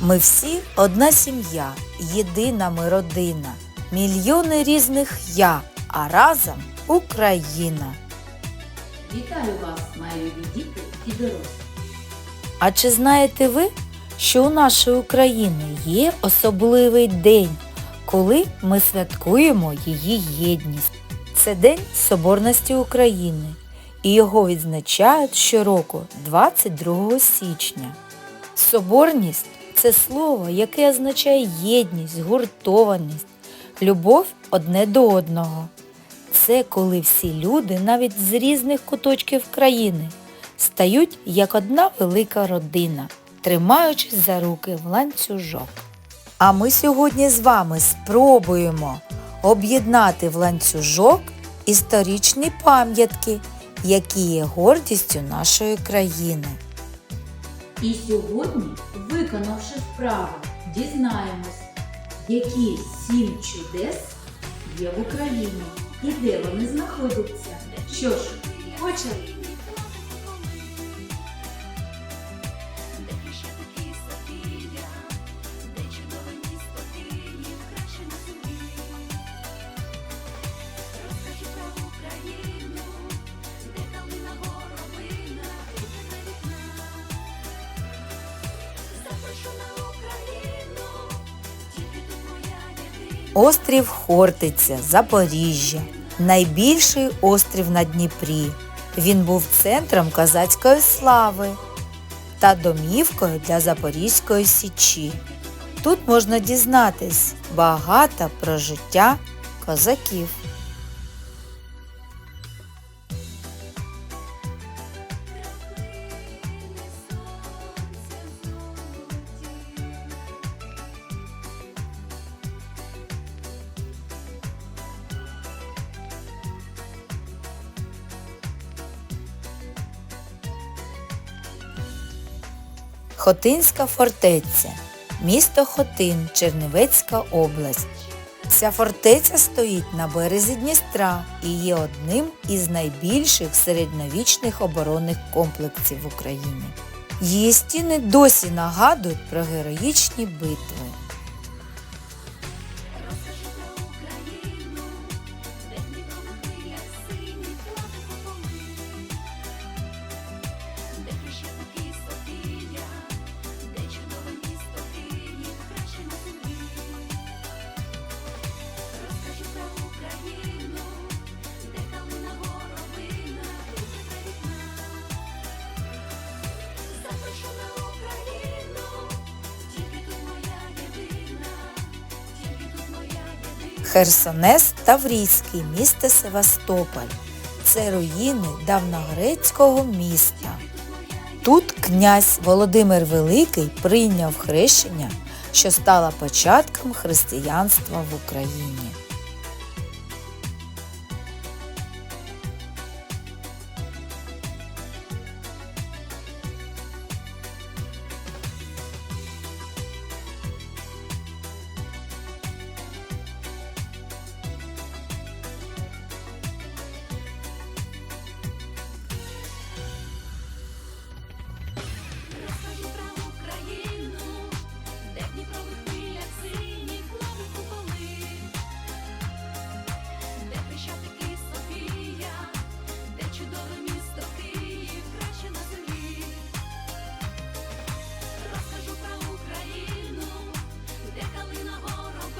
Ми всі одна сім'я, єдина ми родина, мільйони різних я, а разом Україна. Вітаю вас, мої любі діти і дорослі. А чи знаєте ви, що у нашої України є особливий день, коли ми святкуємо її єдність? Це День Соборності України, і його відзначають щороку 22 січня. Соборність це слово, яке означає єдність, гуртованість, любов одне до одного. Це коли всі люди, навіть з різних куточків країни, стають як одна велика родина, тримаючись за руки в ланцюжок. А ми сьогодні з вами спробуємо об'єднати в ланцюжок історичні пам'ятки, які є гордістю нашої країни. І сьогодні, виконавши вправу, дізнаємось, які сім чудес є в Україні і де вони знаходяться. Що ж, почали? Острів Хортиця, Запоріжжя, найбільший острів на Дніпрі. Він був центром козацької слави та домівкою для Запорізької січі. Тут можна дізнатись багато про життя козаків. Хотинська фортеця, місто Хотин, Чернівецька область. Ця фортеця стоїть на березі Дністра і є одним із найбільших середньовічних оборонних комплексів в Україні. Її стіни досі нагадують про героїчні битви. Херсонес Таврійський, місто Севастополь. Це руїни давногрецького міста. Тут князь Володимир Великий прийняв хрещення, що стало початком християнства в Україні.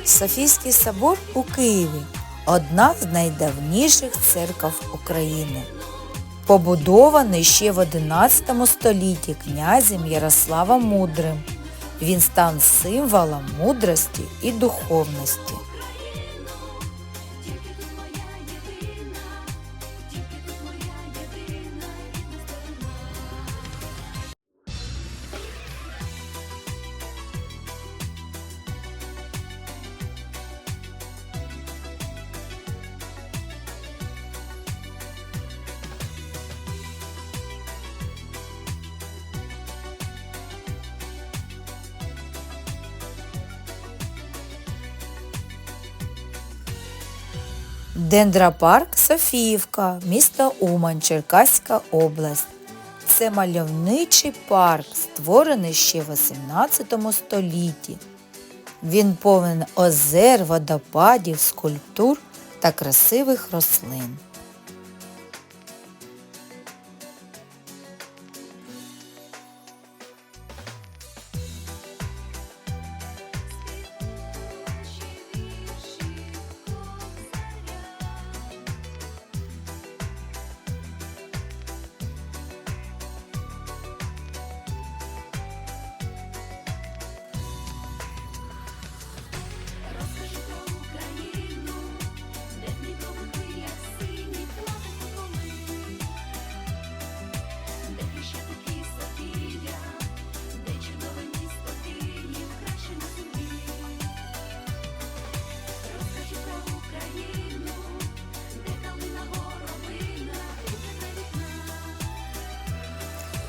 Софійський собор у Києві одна з найдавніших церков України. Побудований ще в XI столітті князем Ярославом Мудрим. Він став символом мудрості і духовності. Дендропарк Софіївка, місто Умань, Черкаська область. Це мальовничий парк, створений ще в 18 столітті. Він повен озер, водопадів, скульптур та красивих рослин.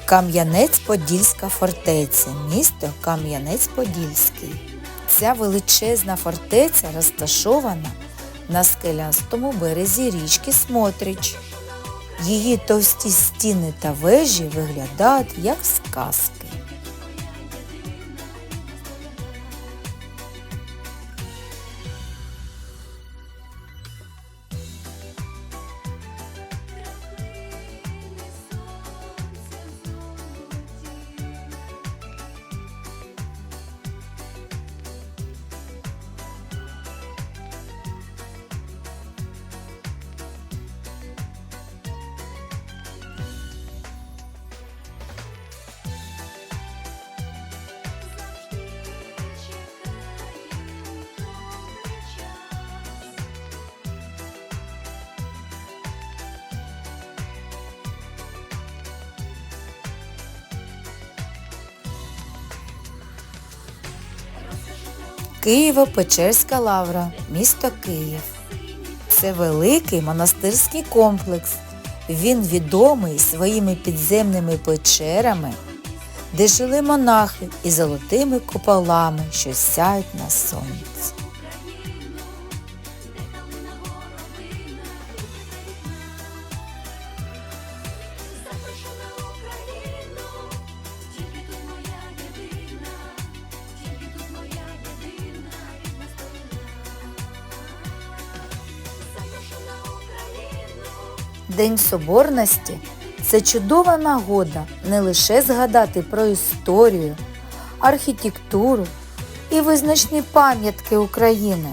Кам'янець-Подільська фортеця, місто Кам'янець-Подільський. Ця величезна фортеця розташована на скелястому березі річки Смотрич. Її товсті стіни та вежі виглядають як з Києво-Печерська лавра, місто Київ. Це великий монастирський комплекс. Він відомий своїми підземними печерами, де жили монахи і золотими куполами, що сяють на сонці. День Соборності це чудова нагода не лише згадати про історію, архітектуру і визначні пам'ятки України,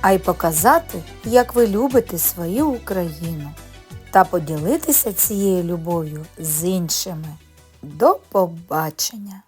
а й показати, як ви любите свою Україну та поділитися цією любов'ю з іншими. До побачення!